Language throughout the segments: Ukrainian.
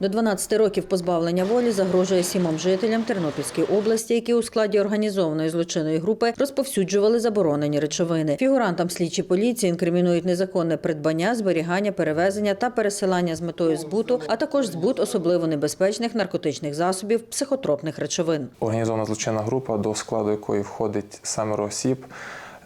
До 12 років позбавлення волі загрожує сімом жителям Тернопільської області, які у складі організованої злочинної групи розповсюджували заборонені речовини. Фігурантам слідчі поліції інкримінують незаконне придбання, зберігання, перевезення та пересилання з метою збуту, а також збут особливо небезпечних наркотичних засобів, психотропних речовин. Організована злочинна група, до складу якої входить семеро осіб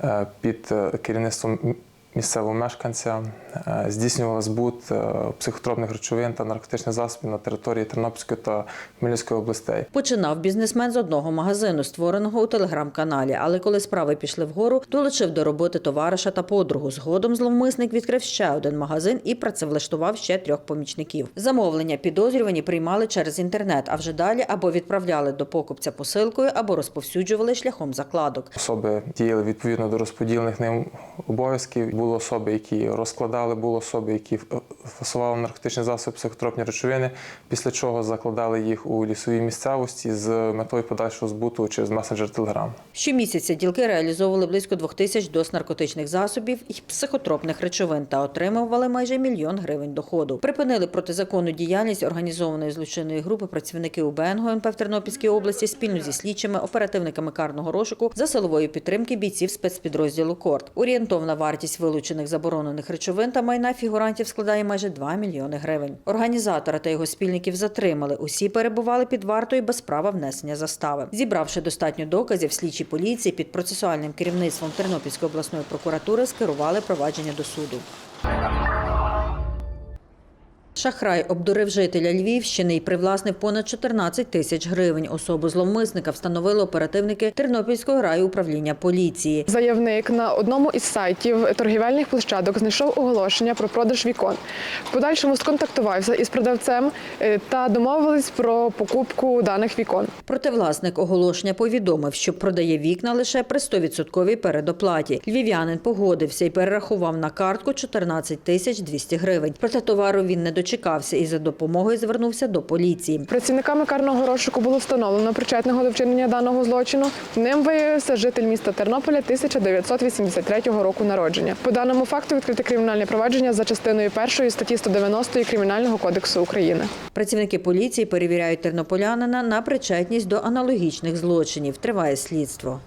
е, під е, керівництвом місцевого мешканця, е, здійснювала збут е, психотропних речовин та наркотичних засобів на території Тернопільської та Хмельницької областей. Починав бізнесмен з одного магазину, створеного у телеграм-каналі. Але коли справи пішли вгору, долучив до роботи товариша та подругу. Згодом зловмисник відкрив ще один магазин і працевлаштував ще трьох помічників. Замовлення підозрювані приймали через інтернет, а вже далі або відправляли до покупця посилкою, або розповсюджували шляхом закладок. Особи діяли відповідно до розподілених ним обов'язків. Були особи, які розкладали, були особи, які фасували наркотичні засоби, психотропні речовини, після чого закладали їх у лісовій місцевості з метою подальшого збуту через месенджер Telegram. Щомісяця ділки реалізовували близько двох тисяч доз наркотичних засобів і психотропних речовин та отримували майже мільйон гривень доходу. Припинили протизаконну діяльність організованої злочинної групи працівники УБН ГУНП в Тернопільській області спільно зі слідчими, оперативниками карного розшуку за силової підтримки бійців спецпідрозділу КОРД. Орієнтовна вартість вилучених заборонених речовин та майна фігурантів складає майже 2 мільйони гривень. Організатора та його спільників затримали. Усі перебували під вартою без права внесення застави. Зібравши достатньо доказів, слідчі поліції під процесуальним керівництвом Тернопільської обласної прокуратури скерували провадження до суду. Шахрай обдурив жителя Львівщини і привласнив понад 14 тисяч гривень. Особу зловмисника встановили оперативники Тернопільського райуправління поліції. Заявник на одному із сайтів торгівельних площадок знайшов оголошення про продаж вікон. В подальшому сконтактувався із продавцем е, та домовились про покупку даних вікон. Проте власник оголошення повідомив, що продає вікна лише при 100% передоплаті. Львів'янин погодився і перерахував на картку 14 тисяч 200 гривень. Проте товару він не дочекався і за допомогою звернувся до поліції. Працівниками карного розшуку було встановлено причетного до вчинення даного злочину. Ним виявився житель міста Тернополя 1983 року народження. По даному факту відкрите кримінальне провадження за частиною першої статті 190 Кримінального кодексу України. Працівники поліції перевіряють тернополянина на причетність до аналогічних злочинів. Триває слідство.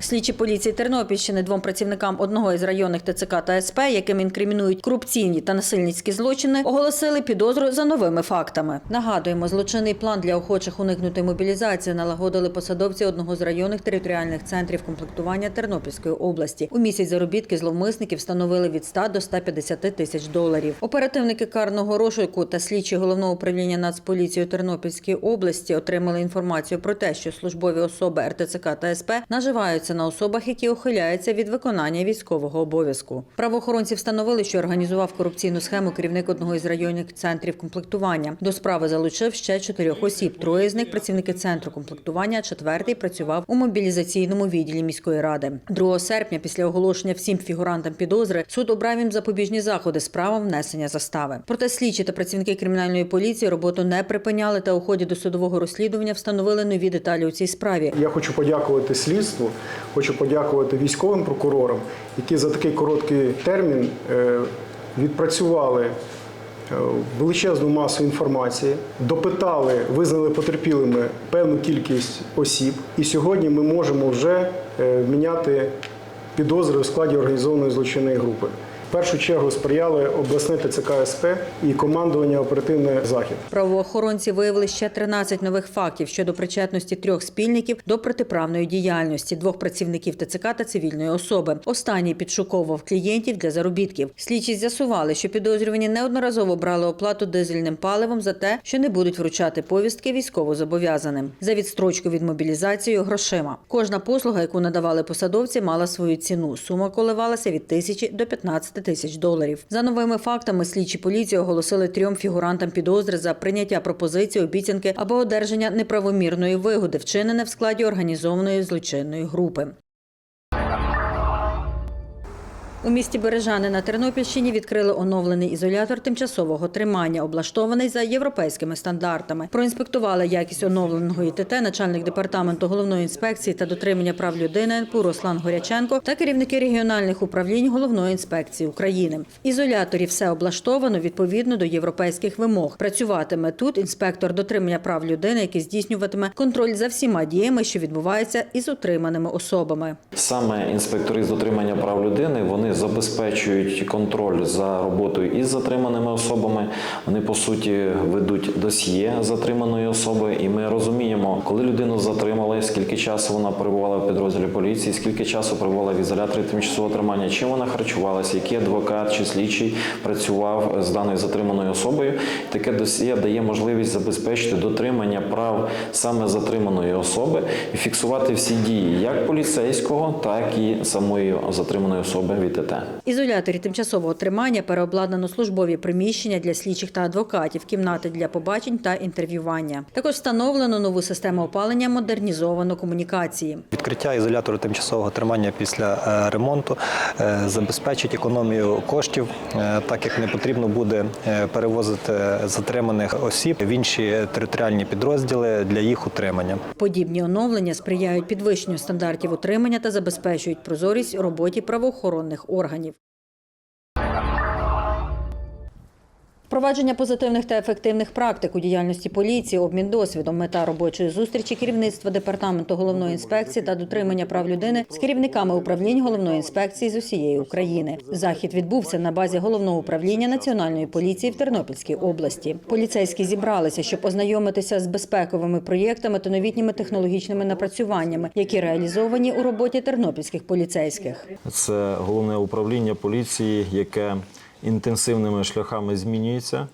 Слідчі поліції Тернопільщини двом працівникам одного із районних ТЦК та СП, яким інкримінують корупційні та насильницькі злочини, оголосили підозру за новими фактами. Нагадуємо, злочинний план для охочих уникнути мобілізації налагодили посадовці одного з районних територіальних центрів комплектування Тернопільської області. У місяць заробітки зловмисників встановили від 100 до 150 тисяч доларів. Оперативники карного розшуку та слідчі головного управління Нацполіції у Тернопільській області отримали інформацію про те, що службові особи РТЦК та СП наживаються на особах, які ухиляються від виконання військового обов'язку. Правоохоронці встановили, що організував корупційну схему керівник одного із районних центрів комплектування. До справи залучив ще чотирьох осіб. Троє з них працівники центру комплектування, четвертий працював у мобілізаційному відділі міської ради. 2 серпня, після оголошення всім фігурантам підозри, суд обрав їм запобіжні заходи з правом внесення застави. Проте слідчі та працівники кримінальної поліції роботу не припиняли та у ході досудового розслідування встановили нові деталі у цій справі. Я хочу подякувати слідству, хочу подякувати військовим прокурорам, які за такий короткий термін е, відпрацювали е, величезну масу інформації, допитали, визнали потерпілими певну кількість осіб. І сьогодні ми можемо вже е, міняти підозри у складі організованої злочинної групи. Першу чергу сприяли обласне ТЦК СП і командування оперативний захід. Правоохоронці виявили ще 13 нових фактів щодо причетності трьох спільників до протиправної діяльності, двох працівників ТЦК та цивільної особи. Останній підшуковував клієнтів для заробітків. Слідчі з'ясували, що підозрювані неодноразово брали оплату дизельним паливом за те, що не будуть вручати повістки військовозобов'язаним за відстрочку від мобілізації грошима. Кожна послуга, яку надавали посадовці, мала свою ціну. Сума коливалася від тисячі до 15 тисяч доларів. За новими фактами слідчі поліції оголосили трьом фігурантам підозри за прийняття пропозиції, обіцянки або одержання неправомірної вигоди, вчинене в складі організованої злочинної групи. У місті Бережани на Тернопільщині відкрили оновлений ізолятор тимчасового тримання, облаштований за європейськими стандартами. Проінспектували якість оновленого ІТТ начальник департаменту головної інспекції та дотримання прав людини НПУ Руслан Горяченко та керівники регіональних управлінь головної інспекції України. В ізоляторі все облаштовано відповідно до європейських вимог. Працюватиме тут інспектор дотримання прав людини, який здійснюватиме контроль за всіма діями, що відбуваються із утриманими особами. Саме інспектори з дотримання прав людини вони забезпечують контроль за роботою із затриманими особами. Вони по суті ведуть досьє затриманої особи, і ми розуміємо, коли людину затримали, скільки часу вона перебувала в підрозділі поліції, скільки часу перебувала в ізоляторі тимчасового тримання, чим вона харчувалася, який адвокат чи слідчий працював з даною затриманою особою. Таке досьє дає можливість забезпечити дотримання прав саме затриманої особи і фіксувати всі дії як поліцейського, так і самої затриманої особи від ТТ. В ізоляторі тимчасового тримання переобладнано службові приміщення для слідчих та адвокатів, кімнати для побачень та інтерв'ювання. Також встановлено нову систему опалення, модернізовано комунікації. Відкриття ізолятору тимчасового тримання після е, ремонту е, забезпечить економію коштів, е, так як не потрібно буде перевозити затриманих осіб в інші територіальні підрозділи для їх утримання. Подібні оновлення сприяють підвищенню стандартів утримання та забезпечують прозорість у роботі правоохоронних органів. Впровадження позитивних та ефективних практик у діяльності поліції, обмін досвідом, мета робочої зустрічі керівництва департаменту головної інспекції та дотримання прав людини з керівниками управлінь головної інспекції з усієї України. Захід відбувся на базі головного управління національної поліції в Тернопільській області. Поліцейські зібралися, щоб ознайомитися з безпековими проєктами та новітніми технологічними напрацюваннями, які реалізовані у роботі тернопільських поліцейських. Це головне управління поліції, яке інтенсивними шляхами змінюється.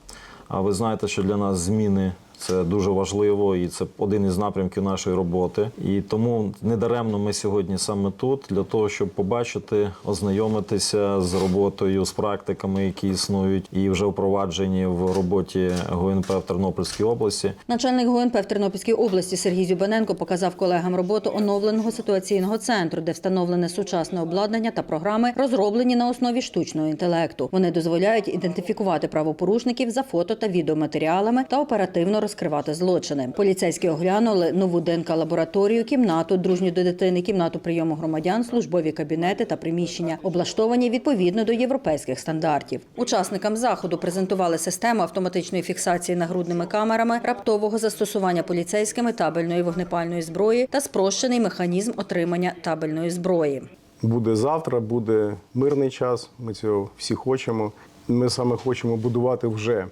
А ви знаєте, що для нас зміни це дуже важливо, і це один із напрямків нашої роботи. І тому недаремно ми сьогодні саме тут для того, щоб побачити, ознайомитися з роботою, з практиками, які існують, і вже впроваджені в роботі ГУНП в Тернопільській області. Начальник ГУНП в Тернопільській області Сергій Зюбаненко показав колегам роботу оновленого ситуаційного центру, де встановлене сучасне обладнання та програми, розроблені на основі штучного інтелекту. Вони дозволяють ідентифікувати правопорушників за фото та відеоматеріалами та оперативно розкривати злочини. Поліцейські оглянули нову ДНК лабораторію, кімнату, дружню до дитини, кімнату прийому громадян, службові кабінети та приміщення, облаштовані відповідно до європейських стандартів. Учасникам заходу презентували систему автоматичної фіксації нагрудними камерами, раптового застосування поліцейськими табельної вогнепальної зброї та спрощений механізм отримання табельної зброї. Буде завтра, буде мирний час. Ми цього всі хочемо. Ми саме хочемо будувати вже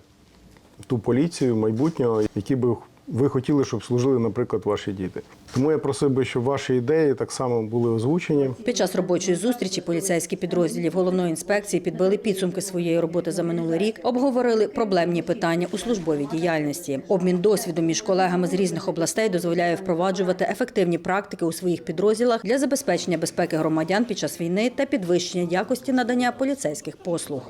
ту поліцію майбутнього, які би ви хотіли, щоб служили, наприклад, ваші діти. Тому я просив би, щоб ваші ідеї так само були озвучені. Під час робочої зустрічі поліцейські підрозділів головної інспекції підбили підсумки своєї роботи за минулий рік, обговорили проблемні питання у службовій діяльності. Обмін досвідом між колегами з різних областей дозволяє впроваджувати ефективні практики у своїх підрозділах для забезпечення безпеки громадян під час війни та підвищення якості надання поліцейських послуг.